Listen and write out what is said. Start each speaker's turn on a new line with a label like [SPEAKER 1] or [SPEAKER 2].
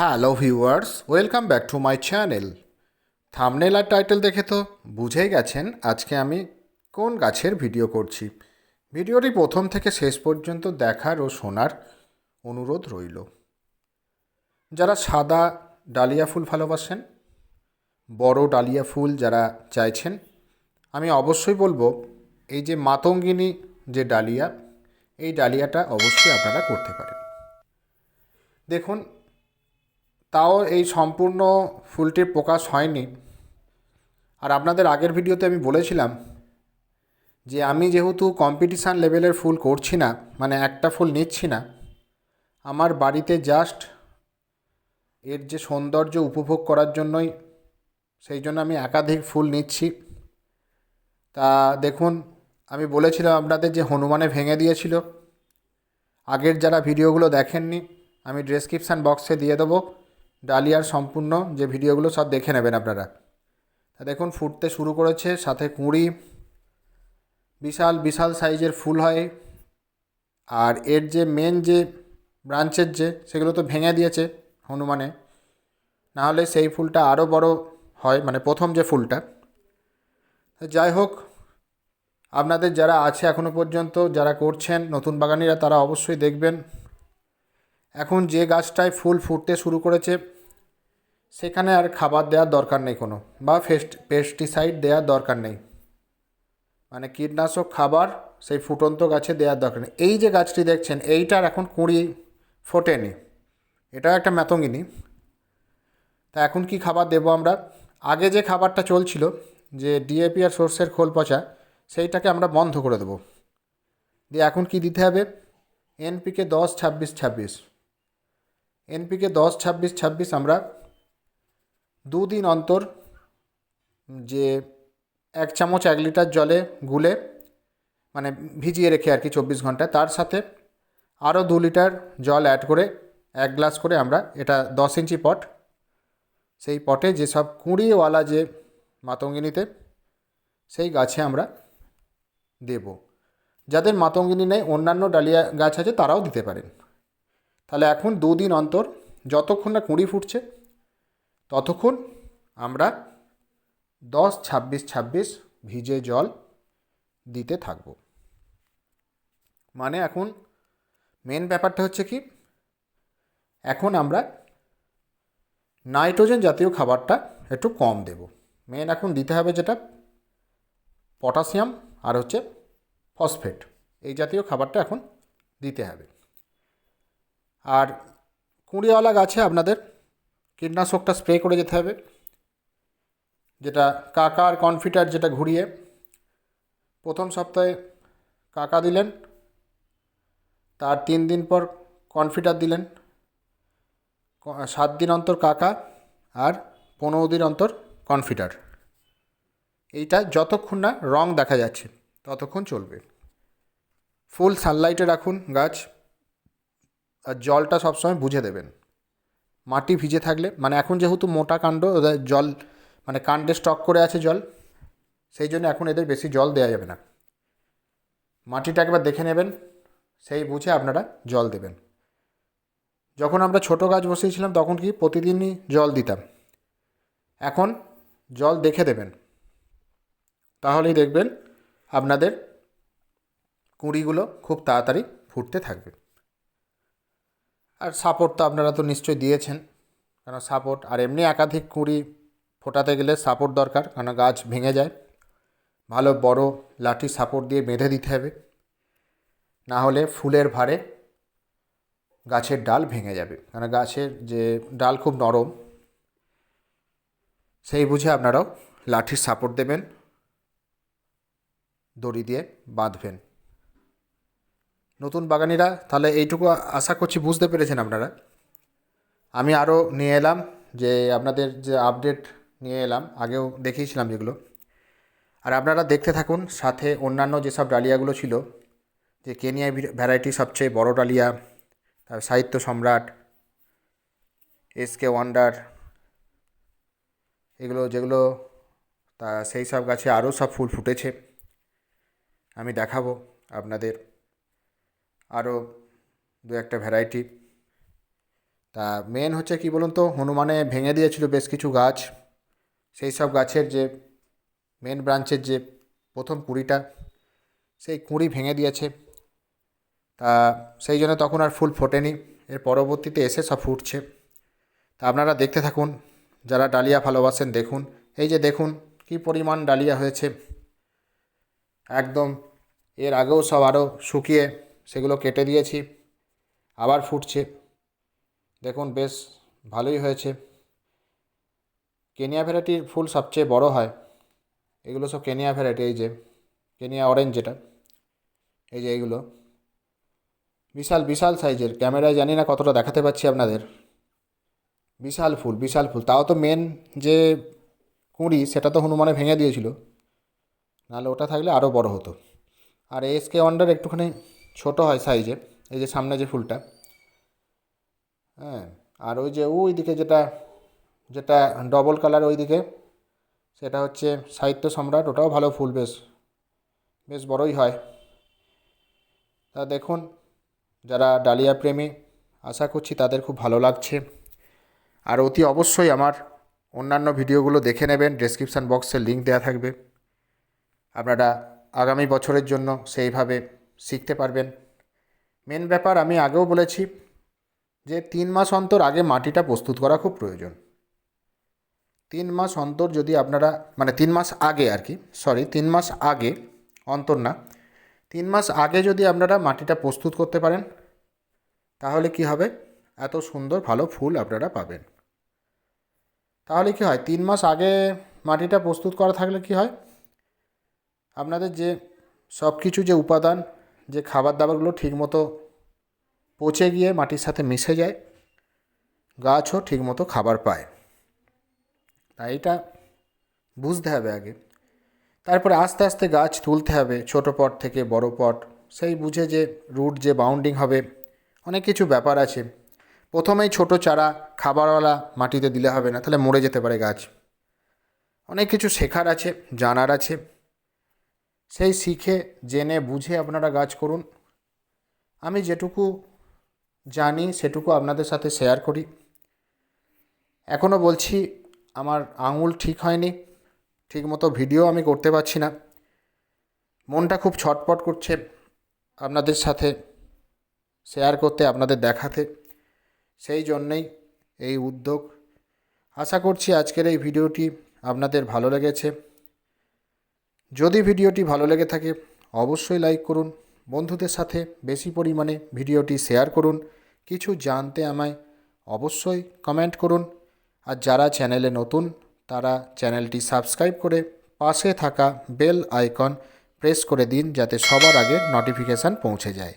[SPEAKER 1] Hello viewers, welcome back to my channel. Thumbnail R title দেখে তো বুঝেই গেছেন আজকে আমি কোন গাছের ভিডিও করছি। ভিডিওটি প্রথম থেকে শেষ পর্যন্ত দেখার ও শোনার অনুরোধ রইল। যারা সাদা ডালিয়া ফুল ভালোবাসেন, বড় ডালিয়া ফুল যারা চাইছেন, আমি অবশ্যই বলব, এই যে মাতঙ্গিনী যে ডালিয়া, এই ডালিয়াটা অবশ্যই আপনারা করতে পারেন। দেখুন তাও এই সম্পূর্ণ ফুলটির প্রকাশ হয়নি। আর আপনাদের আগের ভিডিওতে আমি বলেছিলাম যে আমি যেহেতু কম্পিটিশান লেভেলের ফুল করছি না মানে একটা ফুল নিচ্ছি না, আমার বাড়িতে জাস্ট এর যে সৌন্দর্য উপভোগ করার জন্যই সেই জন্য আমি একাধিক ফুল নিচ্ছি। তা দেখুন, আমি বলেছিলাম আপনাদের যে হনুমানে ভেঙে দিয়েছিল। আগের যারা ভিডিওগুলো দেখেননি, আমি ডেসক্রিপশান বক্সে দিয়ে দেবো। ডালিয়ার সম্পূর্ণ যে ভিডিওগুলো সব দেখে নেবেন আপনারা। তা দেখুন, ফুটতে শুরু করেছে, সাথে কুঁড়ি, বিশাল বিশাল সাইজের ফুল হয়। আর এর যে মেন যে ব্রাঞ্চের যে, সেগুলো তো ভেঙে দিয়েছে হনুমানে। নাহলে সেই ফুলটা আরও বড় হয় মানে প্রথম যে ফুলটা। যাই হোক, আপনাদের যারা আছে এখনও পর্যন্ত, যারা করছেন নতুন বাগানিরা, তারা অবশ্যই দেখবেন। এখন যে গাছটায় ফুল ফুটতে শুরু করেছে সেখানে আর খাবার দেওয়ার দরকার নেই কোনো, বা ফেস্ট পেস্টিসাইড দেওয়ার দরকার নেই। মানে কীটনাশক খাবার সেই ফুটন্ত গাছে দেওয়ার দরকার নেই। এই যে গাছটি দেখছেন, এইটার এখন কুঁড়ি ফোটেনি। এটাও একটা ম্যাতঙ্গিনী তা এখন কি খাবার দেবো আমরা? আগে যে খাবারটা চলছিল, যে ডিএপি আর সর্ষের খোল পচা, সেইটাকে আমরা বন্ধ করে দেবো। দিয়ে এখন কি দিতে হবে? এনপিকে দশ ছাব্বিশ ছাব্বিশ। এনপিকে দশ ছাব্বিশ ছাব্বিশ আমরা দুদিন অন্তর যে এক চামচ, এক লিটার জলে গুলে মানে ভিজিয়ে রেখে আর কি চব্বিশ ঘণ্টা। তার সাথে আরও দু লিটার জল অ্যাড করে এক গ্লাস করে আমরা এটা দশ ইঞ্চি পট, সেই পটে যেসব কুঁড়িওয়ালা যে মাতঙ্গিনীতে, সেই গাছে আমরা দেব। যাদের মাতঙ্গিনী নেই, অন্যান্য ডালিয়া গাছ আছে, তারাও দিতে পারেন। তাহলে এখন দুদিন অন্তর যতক্ষণ না কুঁড়ি ফুটছে ততক্ষণ আমরা দশ, ছাব্বিশ ছাব্বিশ ভিজে জল দিতে থাকব। মানে এখন মেন ব্যাপারটা হচ্ছে কি, এখন আমরা নাইট্রোজেন জাতীয় খাবারটা একটু কম দেব। মেন এখন দিতে হবে যেটা পটাশিয়াম আর হচ্ছে ফসফেট। এই জাতীয় খাবারটা এখন দিতে হবে। আর কুঁড়িওয়ালা গাছে আপনাদের কীটনাশকটা স্প্রে করে যেতে হবে। যেটা কাকা আর কনফিটার যেটা ঘুরিয়ে প্রথম সপ্তাহে কাকা দিলেন, তার তিন দিন পর কনফিটার দিলেন। সাত দিন অন্তর কাকা আর পনেরো দিন অন্তর কনফিটার। এইটা যতক্ষণ না রং দেখা যাচ্ছে, ততক্ষণ চলবে। ফুল সানলাইটে রাখুন গাছ, আর জলটা সবসময় বুঝে দেবেন। মাটি ভিজে থাকলে মানে এখন যেহেতু মোটা কাণ্ড, ওদের জল মানে কাণ্ডে স্টক করে আছে জল, সেই জন্য এখন এদের বেশি জল দেওয়া যাবে না। মাটিটা একবার দেখে নেবেন, সেই বুঝে আপনারা জল দেবেন। যখন আমরা ছোট গাছ বসিয়েছিলাম, তখন কি প্রতিদিনই জল দিতাম। এখন জল দেখে দেবেন। তাহলেই দেখবেন আপনাদের কুঁড়িগুলো খুব তাড়াতাড়ি ফুটতে থাকবে। আর সাপোর্ট তো আপনারা তো নিশ্চয়ই দিয়েছেন। কারণ সাপোর্ট আর এমনি একাধিক কুঁড়ি ফোটাতে গেলে সাপোর্ট দরকার কারণ গাছ ভেঙে যায়। ভালো বড় লাঠি সাপোর্ট দিয়ে বেঁধে দিতে হবে। না হলে ফুলের ভারে গাছের ডাল ভেঙে যাবে। কারণ গাছের যে ডাল খুব নরম, সেই বুঝে আপনারাও লাঠির সাপোর্ট দেবেন, দড়ি দিয়ে বাঁধবেন। নতুন বাগানিরা, তাহলে এইটুকু আশা করছি বুঝতে পেরেছেন আপনারা। আমি আরও নিয়ে এলাম যে আপনাদের যে আপডেট নিয়ে এলাম, আগেও দেখিয়েছিলাম যেগুলো। আর আপনারা দেখতে থাকুন, সাথে অন্যান্য যেসব ডালিয়াগুলো ছিল, যে কেনিয়া ভ্যারাইটি সবচেয়ে বড় ডালিয়া, তার সাহিত্য সম্রাট এসকে ওয়ান্ডার, এগুলো যেগুলো, তা সেই সব গাছে আরও সব ফুল ফুটেছে। আমি দেখাবো আপনাদের। আরও দু একটা ভ্যারাইটি তা মেন হচ্ছে কি বলুন তো, হনুমানে ভেঙে দিয়েছিল বেশ কিছু গাছ। সেই সব গাছের যে মেন ব্রাঞ্চের যে প্রথম কুঁড়িটা, সেই কুঁড়ি ভেঙে দিয়েছে। তা সেই জন্য তখন আর ফুল ফোটেনি। এর পরবর্তীতে এসে সব ফুটছে। তা আপনারা দেখতে থাকুন, যারা ডালিয়া ভালোবাসেন দেখুন। এই যে দেখুন, কি পরিমাণ ডালিয়া হয়েছে। একদম এর আগেও সব আরও শুকিয়ে সেগুলো কেটে দিয়েছি, আবার ফুটছে। দেখুন, বেশ ভালোই হয়েছে। কেনিয়া ভ্যারাইটির ফুল সবচেয়ে বড় হয়, এগুলো সব কেনিয়া ভ্যারাইটি, এই যে কেনিয়া অরেঞ্জ যেটা, এই যে এইগুলো বিশাল বিশাল সাইজের, ক্যামেরায় জানি না কতটা দেখাতে পাচ্ছি আপনাদের। বিশাল ফুল বিশাল ফুল। তাও তো মেন যে কুঁড়ি, সেটা তো হনুমানে ভেঙে দিয়েছিল। নাহলে ওটা থাকলে আরও বড় হতো। আর এসকে ওয়ান্ডার একটুখানি ছোট হয় সাইজে এই যে সামনে যে ফুলটা হ্যাঁ আর ওই যে ওই দিকে যেটা যেটা ডবল কালার ওই দিকে, সেটা হচ্ছে সাহিত্য সম্রাট, ওটাও ভালো ফুল, বেশ বেশ বড়ই হয়। তা দেখুন, যারা ডালিয়া প্রেমী, আশা করছি তাদের খুব ভালো লাগছে। আর অতি অবশ্যই আমার অন্যান্য ভিডিওগুলো দেখে নেবেন ডেসক্রিপশান বক্সে লিঙ্ক দেওয়া থাকবে। আপনারা আগামী বছরের জন্য সেইভাবে শিখতে পারবেন। মেন ব্যাপার আমি আগেও বলেছি যে তিন মাস অন্তর আগে মাটিটা প্রস্তুত করা খুব প্রয়োজন। তিন মাস অন্তর যদি আপনারা মানে তিন মাস আগে আর কি সরি তিন মাস আগে, অন্তর না, তিন মাস আগে যদি আপনারা মাটিটা প্রস্তুত করতে পারেন, তাহলে কি হবে? এত সুন্দর ভালো ফুল আপনারা পাবেন। তাহলে কি হয়? তিন মাস আগে মাটিটা প্রস্তুত করা থাকলে কি হয়? আপনাদের যে সব কিছু যে উপাদান যে খাবার দাবারগুলো ঠিকমতো পচে গিয়ে মাটির সাথে মিশে যায়, গাছও ঠিকমতো খাবার পায়। তাই এটা বুঝতে হবে আগে। তারপরে আস্তে আস্তে গাছ তুলতে হবে, ছোটো পট থেকে বড় পট। সেই বুঝে যে রুট যে বাউন্ডিং হবে, অনেক কিছু ব্যাপার আছে। প্রথমেই ছোট চারা খাবারওয়ালা মাটিতে দিলে হবে না, তাহলে মরে যেতে পারে গাছ। অনেক কিছু শেখার আছে, জানার আছে। সেই শিখে, জেনে, বুঝে আপনারা গাছ করুন। আমি যেটুকু জানি সেটুকু আপনাদের সাথে শেয়ার করি। এখনও বলছি, আমার আঙুল ঠিক হয়নি, ঠিকমতো ভিডিও আমি করতে পারছি না। মনটা খুব ছটপট করছে আপনাদের সাথে শেয়ার করতে, আপনাদের দেখাতে। সেই জন্যেই এই উদ্যোগ। আশা করছি আজকের এই ভিডিওটি আপনাদের ভালো লেগেছে। যদি ভিডিওটি ভালো লেগে থাকে, অবশ্যই লাইক করুন। বন্ধুদের সাথে বেশি পরিমাণে ভিডিওটি শেয়ার করুন। কিছু জানতে আমায় অবশ্যই কমেন্ট করুন। আর যারা চ্যানেলে নতুন, তারা চ্যানেলটি সাবস্ক্রাইব করে পাশে থাকা বেল আইকন প্রেস করে দিন যাতে সবার আগে নোটিফিকেশান পৌঁছে যায়।